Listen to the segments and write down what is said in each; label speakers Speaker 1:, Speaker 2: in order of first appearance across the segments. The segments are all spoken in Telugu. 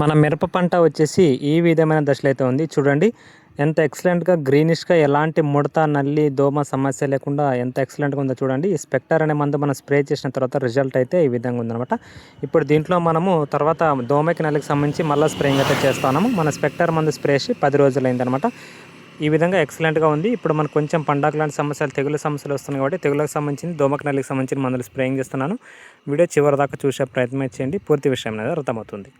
Speaker 1: మన మిరప పంట వచ్చేసి ఈ విధమైన దశలో అయితే ఉంది. చూడండి ఎంత ఎక్సలెంట్గా గ్రీనిష్గా ఎలాంటి ముడత నల్లి దోమ సమస్య లేకుండా ఎంత ఎక్సలెంట్గా ఉందో చూడండి. ఈ స్పెక్టర్ అనే మందు మనం స్ప్రే చేసిన తర్వాత రిజల్ట్ అయితే ఈ విధంగా ఉందనమాట ఇప్పుడు దీంట్లో మనము తర్వాత దోమకి నల్లికి సంబంధించి మళ్ళీ స్ప్రేయింగ్ అయితే చేస్తున్నాము. మన స్పెక్టర్ మందు స్ప్రే చేసి పది రోజులు అయిందనమాట ఈ విధంగా ఎక్సలెంట్గా ఉంది. ఇప్పుడు మనకు కొంచెం పండగ లాంటి సమస్యలు తెగుల సమస్యలు వస్తున్నాయి కాబట్టి తెగులకు సంబంధించి దోమకి నల్లికి సంబంధించిన మందులు స్ప్రేయింగ్ చేస్తున్నాను. వీడియో చివరి దాకా చూసే ప్రయత్నం చేయండి. పూర్తి విషయం అనేది అర్థమవుతుంది.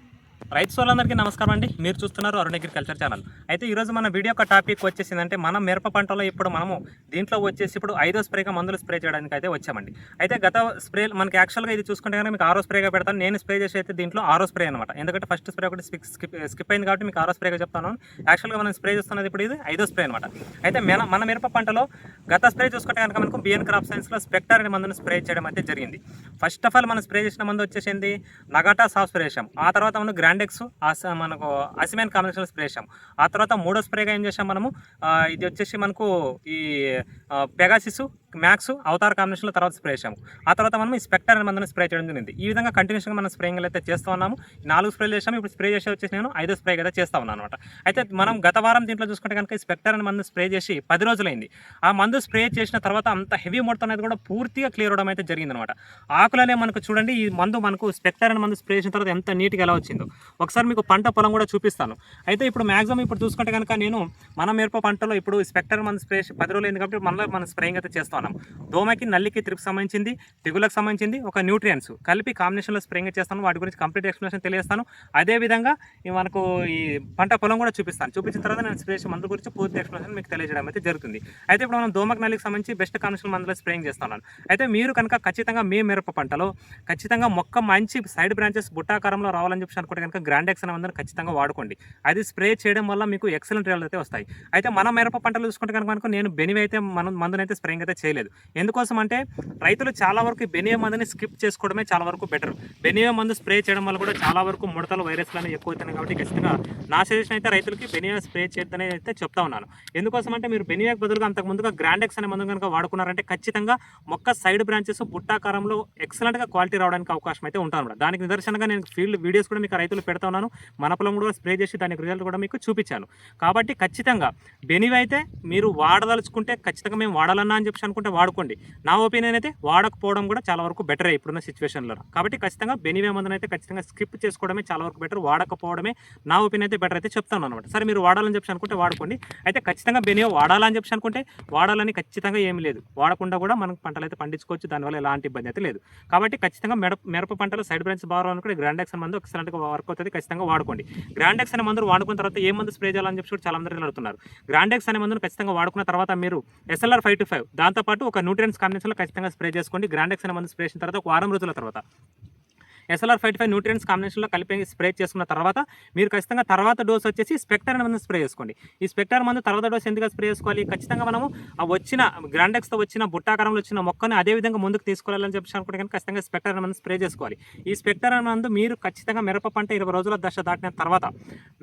Speaker 1: రైతు సోళ్ళందరికీ నమస్కారం అండి. మీరు చూస్తున్నారు అరుణ్ అగ్రికల్చర్ ఛానల్. అయితే ఈరోజు మన వీడియో యొక్క టాపిక్ వచ్చేసిందంటే మనం మిరప పంటలో ఇప్పుడు మనము దీంట్లో వచ్చేసి ఇప్పుడు ఐదో స్ప్రేగా మందులు స్ప్రే చేయడానికి అయితే వచ్చామండి. అయితే గత స్ప్రే మనకి యాక్చువల్గా ఇది చూసుకుంటే కనుక మీకు ఆరో స్ప్రేగా పెడతాను. నేను స్ప్రే చేసి అయితే దీంట్లో ఆరో స్ప్రే అనమాట ఎందుకంటే ఫస్ట్ స్ప్రే ఒకటి స్కిప్ స్కిప్ అయింది కాబట్టి మీకు ఆరో స్ప్రేగా చెప్తాను. యాక్చువల్గా మనం స్ప్రే చేస్తున్నది ఇప్పుడు ఇది ఐదో స్ప్రే అనమాట అయితే మన మన మిరప పంటలో గత స్ప్రే చూసుకుంటే కనుక మనకు బిఎన్ క్రాప్ సైన్స్లో స్పెక్టర్ అనే మందును స్ప్రే చేయడం అయితే జరిగింది. ఫస్ట్ ఆఫ్ ఆల్ మనం స్ప్రే చేసిన మందు వచ్చేసింది నగాటా సాఫ్ స్ప్రే చేసాం ఆ తర్వాత మనం గ్రాండ్ ఆస- మనకు అసిమెన్ కాంబినేషన్ స్ప్రే చేసాం ఆ తర్వాత మూడో స్ప్రేగా ఏం చేసాం మనము? ఇది వచ్చేసి మనకు ఈ పెగాసిస్ మ్యాక్స్ అవతార్ కాంబినేషన్లో తర్వాత స్ప్రే చేసాము ఆ తర్వాత మనం ఈ స్పెక్టర్ అనే మందుని స్ప్రే చేయడం జరిగింది. ఈ విధంగా కంటిన్యూస్గా మనం స్ప్రేయింగ్ అయితే చేస్తూ ఉన్నాము. ఈ నాలుగు స్ప్రేలు చేసాము ఇప్పుడు స్ప్రే చేసి వచ్చేసి నేను ఐదో స్ప్రే అయితే చేస్తా ఉన్నాను అనమాట అయితే మనం గత వారం దీంట్లో చూసుకుంటే కనుక ఈ స్పెక్టర్ అనే మందు స్ప్రే చేసి పది రోజులైంది. ఆ మందు స్ప్రే చేసిన తర్వాత అంత హెవీ మొత్తం అనేది కూడా పూర్తిగా క్లియర్ అవడం అయితే జరిగిందనమాట ఆకులనే మనకు చూడండి ఈ మందు మనకు స్పెక్టర్ అనే మందు స్ప్రే చేసిన తర్వాత ఎంత నీట్గా ఎలా వచ్చిందో. ఒకసారి మీకు పంట పొలం కూడా చూపిస్తాను. అయితే ఇప్పుడు మాక్సిమం ఇప్పుడు చూసుకుంటే కనుక నేను మన మిరప పంటలో ఇప్పుడు స్పెక్టర్ మన స్ప్రే పది రోజులు అయింది కాబట్టి మనలో మనం స్ప్రేయింగ్ అయితే చేస్తున్నాం దోమకి నల్లికి త్రిప్కి సంబంధించింది తెగులకు సంబంధించింది ఒక న్యూట్రియన్స్ కలిపి కాంబినేషన్లో స్ప్రేయింగ్ చేస్తాను. వాటి గురించి కంప్లీట్ ఎక్స్ప్లెనేషన్ తెలియస్తాను అదేవిధంగా మనకు ఈ పంట పొలం కూడా చూపిస్తాను. చూపించిన తర్వాత నేను స్ప్రే మందు గురించి పూర్తి ఎక్స్ప్లెనేషన్ మీకు తెలియజేయడం అయితే జరుగుతుంది. అయితే ఇప్పుడు మనం దోమకి నల్లికి సంబంధించి బెస్ట్ కాంబినేషన్ మందులో స్ప్రేయింగ్ చేస్తున్నాను అయితే మీరు కనుక ఖచ్చితంగా మీ మిరప పంటలో ఖచ్చితంగా మొక్క మంచి సైడ్ బ్రాంచెస్ బుట్టాకారంలో రావాలని చెప్పి అనుకుంటే కనుక గ్రాండెక్స్ అనే మందుని ఖచ్చితంగా వాడుకోండి. అది స్ప్రే చేయడం వల్ల మీకు ఎక్సలెంట్ రిజల్ట్ అయితే వస్తాయి. అయితే మన మిరప పంటలు చూసుకుంటే కనుక మనకు నేను బెనివి అయితే మనం మందునైతే స్ప్రేయింగ్ అయితే చేయలేదు. ఎందుకోసం అంటే రైతులు చాలా వరకు ఈ మందుని స్కిప్ చేసుకోవడమే చాలా వరకు బెటర్ బెనివే మందు స్ప్రే చేయడం వల్ల కూడా చాలా వరకు ముడతలు వైరస్లు అనేవి ఎక్కువ అవుతున్నాయి కాబట్టి ఖచ్చితంగా నా సజెషన్ అయితే రైతులకి బెనివే స్ప్రే చేద్దనే అయితే చెప్తా ఉన్నాను. ఎందుకోసం అంటే మీరు బెనివేకి బదులుగా అంతకు ముందుగా గ్రాండెక్స్ అనే మందు కనుక వాడుకున్నారంటే ఖచ్చితంగా మొక్క సైడ్ బ్రాంచెస్ బుట్టాకారంలో ఎక్సలెంట్గా క్వాలిటీ రావడానికి అవకాశం అయితే ఉంటాను దానికి నిదర్శనంగా నేను ఫీల్డ్ వీడియోస్ కూడా మీకు రైతులు పెడతా ఉన్నాను. మన పొలం కూడా స్ప్రే చేసి దానికి రిజల్ట్ కూడా మీకు చూపించాను. కాబట్టి ఖచ్చితంగా బెనివి అయితే మీరు వాడదలుచుకుంటే ఖచ్చితంగా మేము వాడాలన్నా అని చెప్పి అనుకుంటే వాడుకోండి. నా ఒపీనియన్ అయితే వాడకపోవడం కూడా చాలా వరకు బెటర్ ఇప్పుడున్న సిచ్యువేషన్లో కాబట్టి ఖచ్చితంగా బెనివే మందుని అయితే ఖచ్చితంగా స్కిప్ చేసుకోవడమే చాలా వరకు బెటర్ వాడకపోవడమే నా ఒపీనియన్ అయితే బెటర్ అయితే చెప్తాను అనమాట సరే మీరు వాడాలని చెప్పి అనుకుంటే వాడుకోండి. అయితే ఖచ్చితంగా బెనివే వాడాలని చెప్పి అనుకుంటే వాడాలని ఖచ్చితంగా ఏమీ లేదు. వాడకుండా కూడా మనం పంటలు అయితే పండించుకోవచ్చు. దానివల్ల ఎలాంటి ఇబ్బంది అయితే లేదు. కాబట్టి ఖచ్చితంగా మిరప మిరప పంటలు సైడ్ బ్రాంచ్ బాగా గ్రాండ్ ఎక్సన్ అనే మందు ఎక్సలెంట్గా వర్క్ అవుతుంది ఖచ్చితంగా వాడుకోండి. గ్రాండెక్స్ అనే మందులు వాడుకున్న తర్వాత ఏ మందు స్ప్రే చేయాలని చెప్పి చాలా మంది అడుగుతున్నారు. గ్రాండెక్స్ అనే మందును ఖచ్చితంగా వాడుకున్న తర్వాత మీరు ఎస్ఎల్ఆర్ ఫైవ్ టు ఫైవ్ దాంతోపాటు ఒక న్యూట్రియన్స్ కాంబినేషన్లో ఖచ్చితంగా స్ప్రే చేసుకోండి. గ్రాండెక్స్ అనే మందు స్ప్రే చేసిన తర్వాత ఒక వారం రోజుల తర్వాత. ఎస్ఎల్ఆర్ ఫైవ్ ఫైవ్ న్యూట్రియన్స్ కాంబినేషన్లో కలిపి స్ప్రే చేసుకున్న తర్వాత మీరు ఖచ్చితంగా తర్వాత డోస్ వచ్చేసి స్పెక్టర్ అనే మందు స్ప్రే చేసుకోండి. ఈ స్పెక్టర్ మందు తర్వాత డోస్ ఎందుకు స్ప్రే చేసుకోవాలి? ఖచ్చితంగా మనము ఆ వచ్చిన గ్రాండెక్స్తో వచ్చిన బుట్టాకారంలో వచ్చిన మొక్కని అదే విధంగా ముందుకు తీసుకెళ్ళాలని చెప్పి అనుకుంటే కనుక ఖచ్చితంగా స్పెక్టర్ మందు స్ప్రే చేసుకోవాలి. ఈ స్పెక్టర్ మందు మీరు ఖచ్చితంగా మిరప పంట ఇరవై రోజుల దశ దాటిన తర్వాత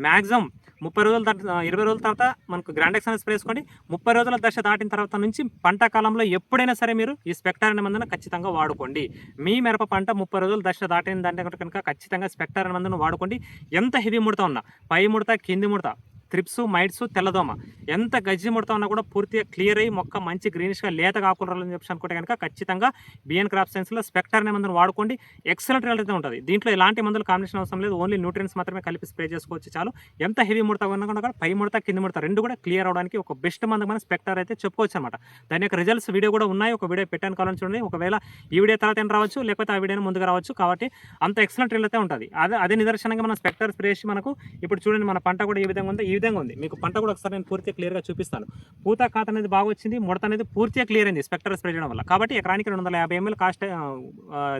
Speaker 1: మ్యాక్సిమం ముప్పై రోజుల ఇరవై రోజుల తర్వాత మనకు గ్రాండెక్స్ అనేది స్ప్రే చేసుకోండి ముప్పై రోజుల దశ దాటిన తర్వాత నుంచి పంట కాలంలో ఎప్పుడైనా సరే మీరు ఈ స్పెక్టార్ అనే మందును ఖచ్చితంగా వాడుకోండి. మీ మిరప పంట ముప్పై రోజుల దశ దాటిన దాంట్లో కనుక ఖచ్చితంగా స్పెక్టార్ అనే మందును వాడుకోండి. ఎంత హెవీ ముడత ఉన్నా పై ముడత కింది ముడత త్రిప్స్ మైట్స్ తెల్లదోమ. ఎంత గజ్జి ముడతా ఉన్నా కూడా పూర్తిగా క్లియర్ అయ్యి మొక్క మంచి గ్రీనిష్గా లేత కాకుండా అని చెప్పి అనుకుంటే కనుక ఖచ్చితంగా బిఎన్ క్రాప్ సైన్స్లో స్పెక్టర్ అనే మందులు వాడుకోండి. ఎక్సలెంట్ రిజల్ట్ అయితే ఉంటుంది. దీంట్లో ఎలాంటి మందులు కాంబినేషన్ అవసరం లేదు. ఓన్లీ న్యూట్రియన్స్ మాత్రమే కలిపి స్ప్రే చేసుకోవచ్చు చాలు. ఎంత హెవీ ముడత ఉన్నా కూడా పై ముడత కింద ముడత రెండు కూడా క్లియర్ అవడానికి ఒక బెస్ట్ మందు మన స్పెక్టర్ అయితే చెప్పుకోవచ్చు అనమాట దాని యొక్క రిజల్ట్స్ వీడియో కూడా ఉన్నాయి. ఒక వీడియో పెట్టాను కావాలని చూడండి. ఒకవేళ ఈ వీడియో తర్వాత అయినా రావచ్చు లేకపోతే ఆ వీడియోని ముందుగా రావచ్చు. కాబట్టి అంత ఎక్సలెంట్ రిజల్ట్ అయితే ఉంటుంది. అదే అదే నిదర్శనంగా మన స్పెక్టర్ స్ప్రే చేసి మనకు ఇప్పుడు చూడండి మన పంట కూడా ఈ విధంగా ఉంది ఈ విధంగా ఉంది. మీకు పంట కూడా ఒకసారి నేను పూర్తిగా క్లియర్గా చూపిస్తాను. పూత కాత అనేది బాగా వచ్చింది ముడత అనేది పూర్తిగా క్లియర్ అయింది స్పెక్టర్ స్ప్రే చేయడం వల్ల. కాబట్టి ఎకరానికి రెండు వందల యాభై ఎంఎల్ కాస్ట్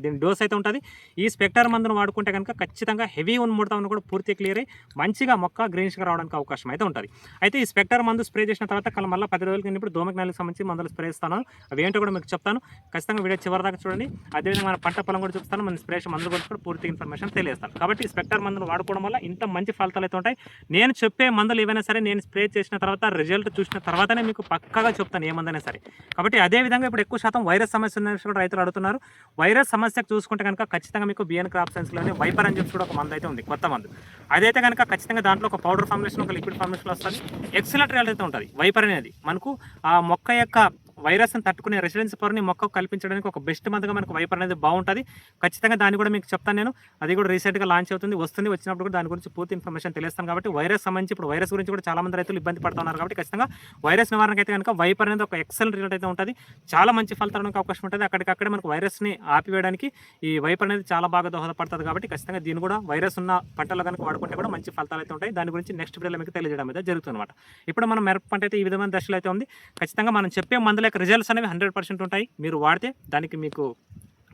Speaker 1: దీని డోస్ అయితే ఉంటుంది. ఈ స్పెక్టర్ మందును వాడుకుంటే కనుక ఖచ్చితంగా హెవీ ఉన్న ముడత ఉన్న కూడా పూర్తిగా క్లియర్ అయ్యి మంచిగా మొక్క గ్రీనిష్గా రావడానికి అవకాశం అయితే ఉంటుంది. అయితే ఈ స్పెక్టర్ మందు స్ప్రే చేసిన తర్వాత కల మళ్ళీ పది రోజులకి ఇప్పుడు దోమకి నెలకు సంబంధించి మందులు స్ప్రే ఇస్తాను అవి ఏంటో కూడా మీకు చెప్తాను. ఖచ్చితంగా వీడియో చివరి దాకా చూడండి. అదేవిధంగా మన పంట పొలం కూడా చూపిస్తాను. మన స్ప్రే చేసే గురించి కూడా పూర్తి ఇన్ఫర్మేషన్ తెలియజేస్తాను. కాబట్టి స్పెక్టర్ మందును వాడుకోవడం వల్ల ఇంత మంచి ఫలితాలు అయితే ఉంటాయి. నేను చెప్పే మందులు మందులు ఏవైనా సరే నేను స్ప్రే చేసిన తర్వాత రిజల్ట్ చూసిన తర్వాతనే మీకు పక్కగా చెప్తాను ఏ మందైనా సరే. కాబట్టి అదే విధంగా ఇప్పుడు ఎక్కువ శాతం వైరస్ సమస్య ఉన్న కూడా రైతులు అడుగుతున్నారు. వైరస్ సమస్యకు చూసుకుంటే కనుక ఖచ్చితంగా మీకు బిఎన్ క్రాప్ సైన్స్లోనే వైపర్ అని చెప్పి కూడా ఒక మందు అయితే ఉంది కొత్త మందు. అదైతే కనుక ఖచ్చితంగా దాంట్లో ఒక పౌడర్ ఫార్మేషన్ ఒక లిక్విడ్ ఫార్మేషన్ వస్తుంది. ఎక్సలెంట్ అయితే ఉంటుంది వైపర్ అనేది మనకు ఆ మొక్క యొక్క వైరస్ని తట్టుకునే రెసిడెన్స్ పవర్ని మొక్కకు కల్పించడానికి ఒక బెస్ట్ మందుగా మనకు వైపర్ అనేది బాగుంటుంది. ఖచ్చితంగా దాన్ని కూడా మీకు చెప్తాను నేను. అది కూడా రీసెంట్గా లాంచ్ అవుతుంది వస్తుంది వచ్చినప్పుడు కూడా దాని గురించి పూర్తి ఇన్ఫర్మేషన్ తెలియస్తాను కాబట్టి వైరస్ సంబంధించి ఇప్పుడు వైరస్ గురించి కూడా చాలా మంది రైతులు ఇబ్బంది పడుతున్నారు కాబట్టి ఖచ్చితంగా వైరస్ నివారణకు అయితే కనుక వైపర్ అనేది ఒక ఎక్సలెంట్ రిజల్ట్ అయితే ఉంటుంది. చాలా మంచి ఫలితాలకు అవకాశం ఉంటుంది. అక్కడికక్కడే మనకు వైరస్ని ఆపివేయడానికి ఈ వైపర్ అనేది చాలా బాగా దోహదపడుతుంది కాబట్టి ఖచ్చితంగా దీన్ని కూడా వైరస్ ఉన్న పంటలు కనుక వాడుకుంటే కూడా మంచి ఫలితాలు అయితే ఉంటాయి. దాని గురించి నెక్స్ట్ వీడియోలో మీకు తెలియజేయడం అయితే జరుగుతుంది అనమాట ఇప్పుడు మనం మిరప పంట అయితే ఈ విధమైన దశలో అయితే ఉంది. ఖచ్చితంగా మనం చెప్పే మందుల యొక్క రిజల్ట్స్ అనేవి హండ్రెడ్ పర్సెంట్ ఉంటాయి. మీరు వాడితే దానికి మీకు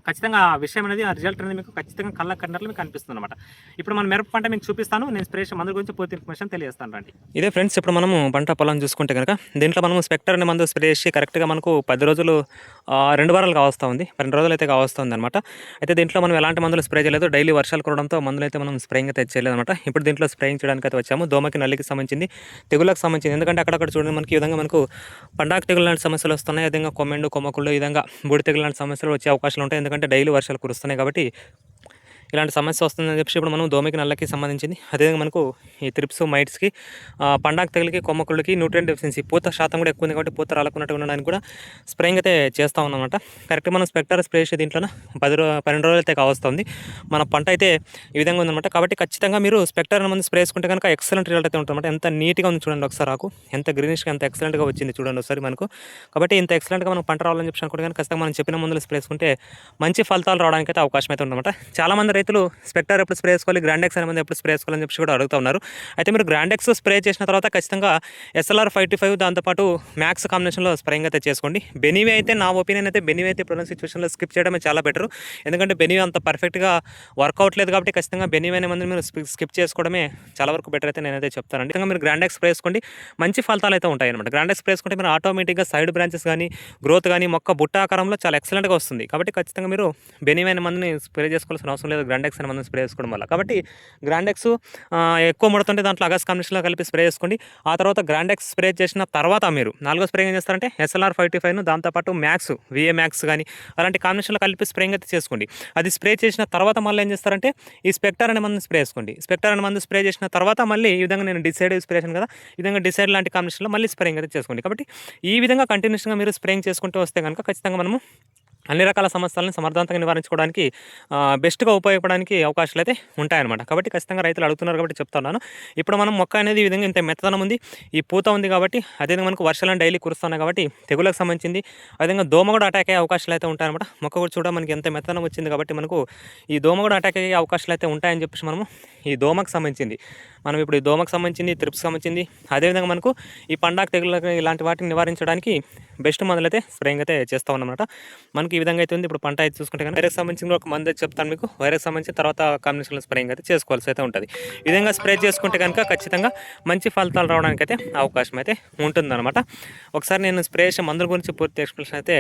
Speaker 1: ఖచ్చితంగా ఆ విషయం అనేది ఆ రిజల్ట్ అనేది మీకు ఖచ్చితంగా కళ్ళ కన్నట్లు మీకు అనిపిస్తుంది అనమాట ఇప్పుడు మన మిరప పంట మీకు చూపిస్తాను నేను స్ప్రేస్ మందు గురించి పూర్తి ఇన్ఫర్మేషన్ తెలియజేస్తాను రండి. ఇదే ఫ్రెండ్స్ ఇప్పుడు మనం పంట పొలం చూసుకుంటే కనుక దీంట్లో మనము స్పెక్టర్ అనే మందు స్ప్రే చేసి కరెక్ట్గా మనకు పది రోజులు రెండు వారాలు కావస్తూ ఉంది. రెండు రోజులు అయితే కావస్తుంది అనమాట అయితే దీంట్లో మనం ఎలాంటి మందులు స్ప్రే చేయలేదు. డైలీ వర్షాలు కురడంతో మందులు అయితే మనం స్ప్రేయింగ్ అయితే చేయలేదు అనమాట ఇప్పుడు దీంట్లో స్ప్రేయింగ్ చేయడానికి అయితే వచ్చాము. దోమకి నల్లికి సంబంధించింది తెగులకు సంబంధించింది. ఎందుకంటే అక్కడక్కడ చూడండి మనకి ఈ విధంగా మనకు పండాకు తెగులు లాంటి సమస్యలు వస్తున్నాయి. అదేవిధంగా కొమ్మెండు కొమ్మకుళ్ళు ఈ విధంగా బూడి తెగులు లాంటి సమస్యలు వచ్చే అవకాశాలు ఉంటాయి. ఎందుకంటే ఎందుకంటే డైలీ వర్షాలు కురుస్తున్నాయి కాబట్టి ఇలాంటి సమస్య వస్తుందని చెప్పి ఇప్పుడు మనం దోమకి నల్లకి సంబంధించింది. అదేవిధంగా మనకు ఈ త్రిప్స్ మైట్స్కి పండాకు తగిలికి కొమ్మకుళ్ళకి న్యూట్రియం డెఫిషియన్సీ పూత శాతం కూడా ఎక్కువ ఉంది కాబట్టి పూత రాలకున్నట్టు ఉండడానికి కూడా స్ప్రేయింగ్ అయితే చేస్తూ ఉన్నామన్నమాట. కరెక్ట్గా మనం స్పెక్టర్ స్ప్రే చేసే దీంట్లో పది రో పన్నెండు రోజులు అయితే కావస్తుంది. మన పంట అయితే ఈ విధంగా ఉందన్నమాట. కాబట్టి ఖచ్చితంగా మీరు స్పెక్టర్ మంది స్ప్రే చేసుకుంటే కనుక ఎక్సలెంట్ రిజల్ట్ అయితే ఉంటుందన్నమాట. ఎంత నీట్గా ఉంది చూడండి ఒకసారి ఆకు. ఎంత గ్రీనిష్గా ఎంత ఎక్సలెంట్గా వచ్చింది చూడండి ఒకసారి మనకు. కాబట్టి ఇంత ఎక్సలెంట్గా మనం పంట రావాలని చెప్పి అనుకుంటే కనుక ఖచ్చితంగా మనం చెప్పిన మందులు స్ప్రే చేసుకుంటే మంచి ఫలితాలు రావడానికి అయితే అవకాశం అయితే ఉందన్నమాట. చాలా మంది రైతులు స్పెక్టర్ ఎప్పుడు స్ప్రే చేసుకోవాలి గ్రాండెక్స్ అనే మంది ఎప్పుడు స్ప్రే చేసుకోవాలని చెప్పి కూడా అడుగుతా ఉన్నారు. అయితే మీరు గ్రాండెక్స్ స్ప్రే చేసిన తర్వాత ఖచ్చితంగా ఎస్ఎల్ఆర్ ఫైవ్ టీ ఫైవ్ దాంతోపాటు మ్యాక్స్ కాంబినేషన్లో స్ప్రేయింగ్ అయితే చేసుకోండి. బెనీవే అయితే నా ఒపీనియన్ అయితే బెనీవే అయితే ఇప్పుడున్న సిచ్యువేషన్లో స్కిప్ చేయడమే చాలా బెటర్ ఎందుకంటే బెనివే అంత పర్ఫెక్ట్గా వర్క్ లేదు కాబట్టి ఖచ్చితంగా బెనివే అనే మందిని మీరు స్కిప్ చేసుకోవడమే చాలా వరకు బెటర్ అయితే నేనైతే చెప్తానండి. ఖచ్చితంగా మీరు గ్రాండెక్స్ స్ప్రే చేసుకోండి. మంచి ఫలితాలు అయితే ఉంటాయి అనమాట గ్రాండెక్స్ స్ప్రే చేసుకుంటే మీరు ఆటోమేటిక్గా సైడ్ బ్రాంచెస్ కానీ గ్రోత్ కానీ మొక్క బుట్ట ఆకారంలో చాలా ఎక్సలెంట్గా వస్తుంది. కాబట్టి ఖచ్చితంగా మీరు బెనీవే అనే స్ప్రే చేసుకోవాల్సిన అవసరం లేదు గ్రాండెక్స్ అనే మందుని స్ప్రే చేసుకోవడం వల్ల. కాబట్టి గ్రాండెక్స్ ఎక్కువ ముడుతుంటే దాంట్లో అగస్ కాంబినేషన్లో కలిపి స్ప్రే చేసుకోండి. ఆ తర్వాత గ్రాండెక్స్ స్ప్రే చేసిన తర్వాత మీరు నాలుగో స్ప్రే ఏం చేస్తారంటే ఎస్ఎల్ఆర్ ఫైవ్ ఫైవ్ను దాంతోపాటు మ్యాక్స్ విఏ మ్యాక్స్ కానీ అలాంటి కాంబినేషన్లో కలిపి స్ప్రేయింగ్ అయితే చేసుకోండి. అది స్ప్రే చేసిన తర్వాత మళ్ళీ ఏం చేస్తారంటే ఈ స్పెక్టర్ అనే మందు స్ప్రే చేసుకోండి. స్పెక్టర్ అనే మందు స్ప్రే చేసిన తర్వాత మళ్ళీ ఈ విధంగా నేను డిసైడ్ స్ప్రే చేశాను కదా ఈ విధంగా డిసైడ్ లాంటి కాంబినేషన్లో మళ్ళీ స్ప్రేయింగ్ అయితే చేసుకోండి. కాబట్టి ఈ విధంగా కంటిన్యూస్గా మీరు స్ప్రేయింగ్ చేసుకుంటూ వస్తే కనుక ఖచ్చితంగా మనము అన్ని రకాల సమస్యలను సమర్థవంతంగా నివారించుకోవడానికి బెస్ట్గా ఉపయోగపడడానికి అవకాశాలు అయితే ఉంటాయన్నమాట. కాబట్టి ఖచ్చితంగా రైతులు అడుగుతున్నారు కాబట్టి చెప్తున్నాను ఇప్పుడు మనం మొక్క అనేది ఈ విధంగా ఇంత మెత్తదనం ఉంది ఈ పూత ఉంది కాబట్టి అదేవిధంగా మనకు వర్షాలను డైలీ కురుస్తున్నాయి కాబట్టి తెగులకు సంబంధించింది అదేవిధంగా దోమ కూడా అటాక్ అయ్యే అవకాశాలు అయితే ఉంటాయన్నమాట. మొక్క కూడా చూడ మనకి ఎంత మెత్తనం వచ్చింది కాబట్టి మనకు ఈ దోమ కూడా అటాక్ అయ్యే అవకాశాలు అయితే ఉంటాయని చెప్పేసి మనము ఈ దోమకు సంబంధించింది. మనం ఇప్పుడు ఈ దోమకు సంబంధించింది త్రిప్స్ సంబంధించింది అదేవిధంగా మనకు ఈ పండాకు తెగులకు ఇలాంటి వాటిని నివారించడానికి బెస్ట్ మందులు అయితే స్ప్రేయింగ్ అయితే చేస్తూ ఉన్నమాట మనకి ఈ విధంగా అయితే ఉంది ఇప్పుడు పంట అయితే చూసుకుంటే కానీ వైరస్ సంబంధించిన ఒక మందు చెప్తాను మీకు. వైరస్ సంబంధించి తర్వాత కాంబినేషన్లో స్ప్రేయింగ్ అయితే చేసుకోవాల్సి అయితే ఉంటుంది. ఈ విధంగా స్ప్రే చేసుకుంటే కనుక ఖచ్చితంగా మంచి ఫలితాలు రావడానికి అయితే అవకాశం అయితే ఉంటుందన్నమాట. ఒకసారి నేను స్ప్రే చేసే మందుల గురించి పూర్తి ఎక్స్ప్లెనేషన్ అయితే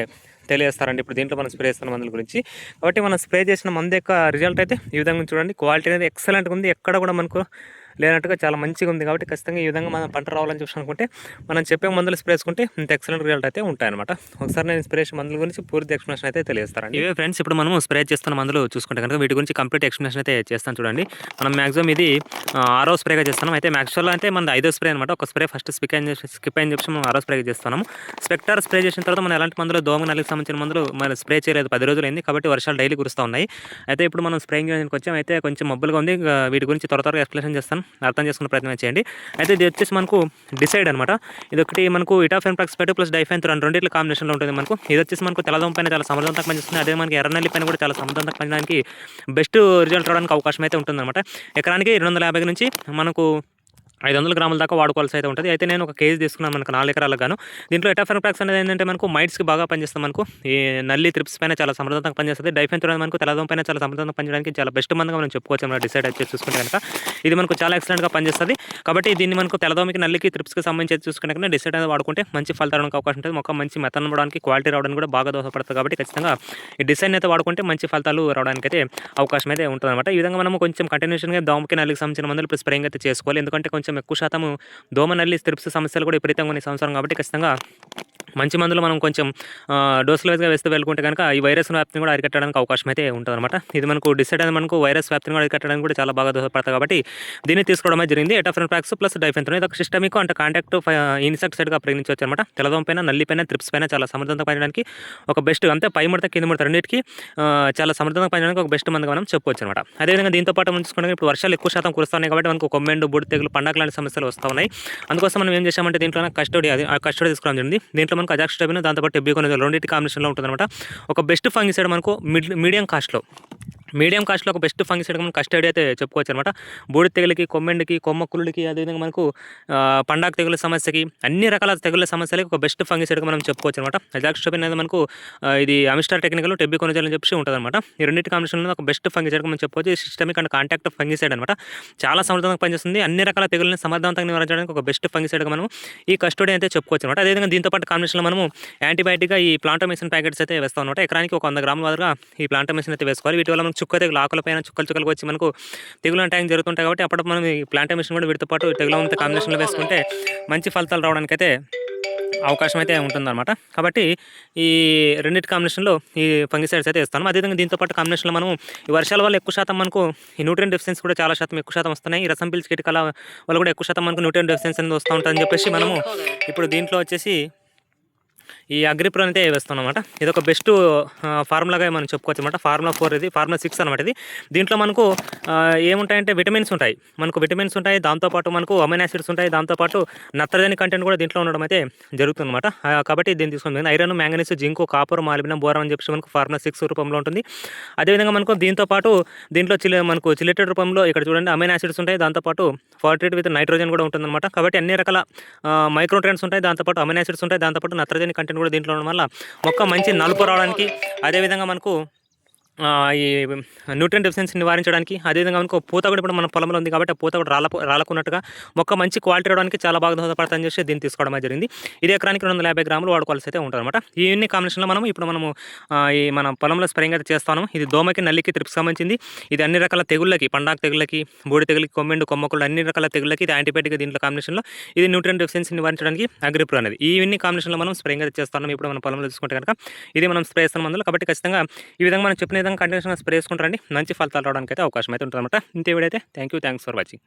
Speaker 1: తెలియజేస్తారండి ఇప్పుడు దీంట్లో మనం స్ప్రే చేస్తున్న మందుల గురించి. కాబట్టి మనం స్ప్రే చేసిన మందు యొక్క రిజల్ట్ అయితే ఈ విధంగా చూడండి. క్వాలిటీ అనేది ఎక్సలెంట్గా ఉంది. ఎక్కడ కూడా మనకు లేనట్టుగా చాలా మంచిగా ఉంది కాబట్టి ఖచ్చితంగా ఈ విధంగా మనం పంట రావాలని చూసి అనుకుంటే మనం చెప్పే మందులు స్ప్రే చేసుకుంటే ఇంత ఎక్సలెంట్ రిజల్ట్ అయితే ఉంటాయన్నమాట. ఒకసారి నేను స్ప్రే చేసిన మందుల గురించి పూర్తి ఎక్స్ప్లెనేషన్ అయితే తెలియజేస్తారండి ఇవే ఫ్రెండ్స్ ఇప్పుడు మనం స్ప్రే చేస్తున్న మందులు చూసుకుంటే కనుక వీటి గురించి కంప్లీట్ ఎక్స్ప్లెనేషన్ అయితే చేస్తాను చూడండి. మనం మాక్సిమం ఇది ఆరో స్ప్రేగా చేస్తున్నాం. అయితే మ్యాక్చువల్ అంటే మన ఐదో స్ప్రే అనమాట ఒక స్ప్రే ఫస్ట్ స్పిక్ అని చెప్పి స్కిప్ అని చెప్పి మనం ఆరో స్ప్రే చేస్తున్నాము. స్పెక్టర్ స్ప్రే చేసిన తర్వాత మనం ఎలాంటి మందులు దోమ నల్లికి సంబంధించిన మందులు మనం స్ప్రే చేయలేదు. పది రోజులు అయింది కాబట్టి వర్షాలు డైలీ కురుస్తూ ఉన్నాయి. అయితే ఇప్పుడు మనం స్ప్రేయింగ్ చేయడానికి వచ్చాం అయితే కొంచెం మబ్బులుగా ఉంది. వీటి గురించి త్వర త్వరగా ఎక్స్ప్లెనేషన్ చేస్తాను. అర్థం చేసుకునే ప్రయత్నం చేయండి. అయితే ఇది వచ్చేసి మనకు డిసైడ్ అనమాట ఇది ఒకటి మనకు ఇటాఫెన్ ప్లస్ ప్లస్ డైఫెన్ రెండు రెండింటి కాంబినేషన్లో ఉంటుంది మనకు. ఇది వచ్చేసి మనకు తెల్లదం పైన చాలా సమర్థవంతంగా పనిచేస్తుంది. అదే మనకి ఎర్రనల్లి పైన కూడా చాలా సమర్థవంతంగా పనిచేయడానికి బెస్ట్ రిజల్ట్ రావడానికి అవకాశం అయితే ఉంటుందన్నమాట. ఎకరానికి రెండు వందల యాభై నుంచి మనకు ఐదు వందల గ్రాముల దాకా వాడుకోవాల్సి అయితే ఉంటుంది. అయితే నేను ఒక కేజీ తీసుకున్నాను మనకు నాలుగు ఎకరాలకు గాను. దీంట్లో ఎటాఫెన్ ప్యాక్స్ అనేది ఏంటంటే మనకు మైట్స్కి బాగా పనిచేస్తుంది మనకు. ఈ నల్లి త్రిప్స్ పైన చాలా సమర్థంగా పనిచేస్తుంది. డైఫెన్ అనేది మనకు తెలదం పైన చాలా సమర్థంగా పనిచేయడానికి చాలా బెస్ట్ మందిగా మనం చెప్పుకోవచ్చు. మనం డిసైడ్ అయితే చూసుకుంటే కనుక ఇది మనకు చాలా ఎక్సలెంట్గా పనిచేస్తుంది. కాబట్టి దీన్ని మనకు తెల్లదోమికి నల్లికి త్రిప్స్కి సంబంధించి చూసుకుంటే కనుక డిసైడ్ అనేది వాడుకుంటే మంచి ఫలితానికి అవకాశం ఉంటుంది. మొక్క మంచి మెత్తనం రావడానికి క్వాలిటీ రావడానికి కూడా బాగా దోహదపడుతుంది. కాబట్టి ఖచ్చితంగా ఈ డిసైన్ అయితే వాడుకుంటే మంచి ఫలితాలు రావడానికి అయితే అవకాశం అయితే ఉంటుంది అనమాట ఈ విధంగా మనం కొంచెం కంటిన్యూషన్గా దోమకి నల్లికి సంబంధించిన మందులు ఇప్పుడు స్ప్రేయింగ్ అయితే చేసుకోవాలి. ఎందుకంటే కొంచెం కొంచెం ఎక్కువ శాతం దోమ నల్లి స్త్రిప్స్ సమస్యలు కూడా విపరీతంగా ఉన్నాయి సంవత్సరం కాబట్టి ఖచ్చితంగా మంచి మందులు మనం కొంచెం డోసుల వైజ్గా వేస్తూ వెళ్ళుకుంటే కనుక ఈ వైరస్ వ్యాప్తిని కూడా అరికట్టడానికి అవకాశం అయితే ఉంటుందన్నమాట. ఇది మనకు డిసైడ్ అనేది మనకు వైరస్ వ్యాప్తిని కూడా అరికట్టడానికి కూడా చాలా బాగా దోహదపడతాయి కాబట్టి దీన్ని తీసుకోవడం జరిగింది. ఎటాఫ్రెన్ ప్యాక్స్ ప్లస్ డైఫెన్తో ఇది ఒక సిస్టమిక్ అంటే కాంటాక్ట్ ఇన్సెక్టిసైడ్గా ప్రయోగించవచ్చు అనమాట తెలదం పైన నల్లి పైన త్రిప్స్ పైన చాలా సమర్థంగా పనిచేయడానికి ఒక బెస్ట్ అంతే పై ముడత కింద ముడత రెండింటికి చాలా సమర్థంగా పనిచేయడానికి ఒక బెస్ట్ మందుగా మనం చెప్పవచ్చు అనమాట అదేవిధంగా దీంతో పాటు మనం చూసుకుంటే ఇప్పుడు వర్షాలు ఎక్కువ శాతం కురుస్తున్నాయి కాబట్టి మనకు కొమ్మెండు బుడి తెగులు పండగ లాంటి సమస్యలు వస్తూ ఉన్నాయి. అందుకోసం మనం ఏం చేసామంటే దీంట్లో కస్టడీ అది ఆ కస్టడీ తీసుకోవడం జరిగింది. దీంట్లో మనకు అజాక్స్ట్రాబిన్ టైబిన్ దాంతోపాటు ఎబ్బికోన్ రెండింటి కాంబినేషన్లో ఉంటుంది అనమాట ఒక బెస్ట్ ఫంగిసైడ్ మనకు మిడ్ మీడియం కాస్ట్లో మీడియం కాస్ట్లో ఒక బెస్ట్ ఫంగిసైడ్ మనం కస్టడీ అయితే చెప్పుకోవచ్చు అనమాట బూడి తెగులకి కొమ్మెండికి కొమ్మ కుళ్ళుడికి అదేవిధంగా మనకు ఆ, తెగుల సమస్యకి అన్ని రకాల తెగుల సమస్యలకి ఒక బెస్ట్ ఫంగిసైడ్ మనం చెప్పుకోవచ్చు అనమాట అజాక్స్టోపిన్ అనేది మనకు ఇది అమిస్టార్ టెక్నికల్ టెబ్బికొనజల్ అని చెప్పి ఉంటుంది అనమాట ఈ రెండింటి కాంబినేషన్లో ఒక బెస్ట్ ఫంగిసైడ్గా మనం చెప్పుకోవచ్చు. సిస్టమిక్ అండ్ కాంటాక్ట్ ఫంగిసైడ్ అనమాట చాలా సమర్థంగా పనిచేస్తుంది. అన్ని రకాల తెగులను సమర్థవంతంగా నివారించడానికి ఒక బెస్ట్ ఫంగిసైడ్గా మనం ఈ కస్టడీ అయితే చెప్పుకోవచ్చు అనమాట అదేవిధంగా దీంతో పాటు కాంబినేషన్లో మనము యాంటీబయాటిక్గా ఈ ప్లాంటోమేషన్ ప్యాకెట్స్ అయితే వేస్తాం అనమాట ఎకరానికి ఒక వంద గ్రాముల వరకు ఈ ప్లాంటోమేషన్ అయితే వేసుకోవాలి. వీటి వల్ల మనం చుక్క తెగులు ఆకుల పైన చుక్కలు చుక్కలు వచ్చి మనకు తెగులు అటాక్ జరుగుతుంటాయి కాబట్టి అప్పుడు మనం ఈ ప్లాంటోమిషన్ కూడా వీటితో పాటు తెగులు అంత కాంబినేషన్లో వేసుకుంటే మంచి ఫలితాలు రావడానికి అయితే అవకాశం అయితే ఉంటుందన్నమాట. కాబట్టి ఈ రెండింటి కాంబినేషన్లో ఈ ఫంగిసైడ్స్ అయితే ఇస్తాను అదేవిధంగా దీంతో పాటు కాంబినేషన్లో మనం ఈ వర్షాల వల్ల ఎక్కువ శాతం మనకు ఈ న్యూట్రియన్ డెఫిషియన్స్ కూడా చాలా శాతం ఎక్కువ శాతం వస్తున్నాయి. ఈ రసం పీల్చి కీటకాల వల్ల కూడా ఎక్కువ శాతం మనకు న్యూట్రియన్ డెఫిషియన్స్ అనేది వస్తూ ఉంటుందని చెప్పేసి మనము ఇప్పుడు దీంట్లో వచ్చేసి ఈ అగ్రిప్రో అయితే వేస్తాం అనమాట ఇది ఒక బెస్ట్ ఫార్ములాగా మనం చెప్పుకోవచ్చు అనమాట ఫార్ములా ఫోర్ ఇది ఫార్ములా సిక్స్ అనమాట ఇది. దీంట్లో మనకు ఏముంటాయంటే విటమిన్స్ ఉంటాయి. మనకు విటమిన్స్ ఉంటాయి దాంతోపాటు మనకు అమైన్ యాసిడ్స్ ఉంటాయి దాంతోపాటు నత్రజని కంటెంట్ కూడా దీంట్లో ఉండడం అయితే జరుగుతుంది అనమాట కాబట్టి దీన్ని తీసుకుంటుంది iron manganese zinc copper molybdenum boron అని చెప్పి మనకు ఫార్ములా సిక్స్ రూపంలో ఉంటుంది. అదేవిధంగా మనకు దీంతో పాటు దీంట్లో చిల్ మనకు చిల్లెటెడ్ రూపంలో ఇక్కడ చూడండి అమైన్ యాసిడ్స్ ఉంటాయి దాంతోపాటు ఫార్టేట్ విత్ నైట్రోజన్ కూడా ఉంటుందన్నమాట. కాబట్టి అన్ని రకాల మైక్రోట్రెండ్స్ ఉంటాయి దాంతోపాటు అమైన్ యాసిడ్స్ ఉంటాయి దాంతోపాటు నత్రజని కంటెంట్ కూడా దీంట్లో ఉండడం వల్ల మొక్క మంచి నలుపు రావడానికి అదేవిధంగా మనకు ఈ న్యూట్రియన్ డెఫిషియన్సీ నివారించడానికి అదేవిధంగా మనకు పూత కూడా ఇప్పుడు మన పొలంలో ఉంది కాబట్టి ఆ పూత కూడా రాల రాలకున్నట్టుగా మొక్క మంచి క్వాలిటీ రావడానికి చాలా బాగా దోహదపడుతుందని చెప్పి దీన్ని తీసుకోవడం జరిగింది. ఇది ఎకరానికి రెండు వందల యాభై గ్రాములు వాడుకోవాల్సి అయితే ఉంటుంది అనమాట ఈ ఇన్ని కాంబినేషన్లో మనం ఇప్పుడు మనము ఈ మన పొలంలో స్ప్రేయింగ్ అయితే చేస్తాము ఇది దోమకి నల్లికి త్రిప్స్ సంబంధించింది. ఇది అన్ని రకాల తెగుళ్ళకి పండాకు తెగుళ్ళకి బూడి తెగులకి కొమ్మెండు కొమ్మకుళ్ళు అన్ని రకాల తెగుళ్ళకి ఇది యాంటీబయాటిక్ దీంట్లో కాంబినేషన్లో ఇది న్యూట్రియన్ డెఫిషియన్సీ నివారించడానికి అగ్రిప్రో అనేది. ఈ కాంబినేషన్లో మనం స్ప్రేయింగ్ అయితే చేస్తాం ఇప్పుడు మన పొలంలో చూసుకుంటే కనుక ఇది మనం స్ప్రే చేస్తాం మందులు. కాబట్టి ఖచ్చితంగా ఈ విధంగా మనం చెప్పిన విధంగా కంటిన్యూస్గా స్ప్రే చేసుకుంటారండి మంచి ఫలితాలు రావడానికి అయితే అవకాశం అయితే ఉంటుంది అనమాట ఇంతే వీడైతే thank you thanks for watching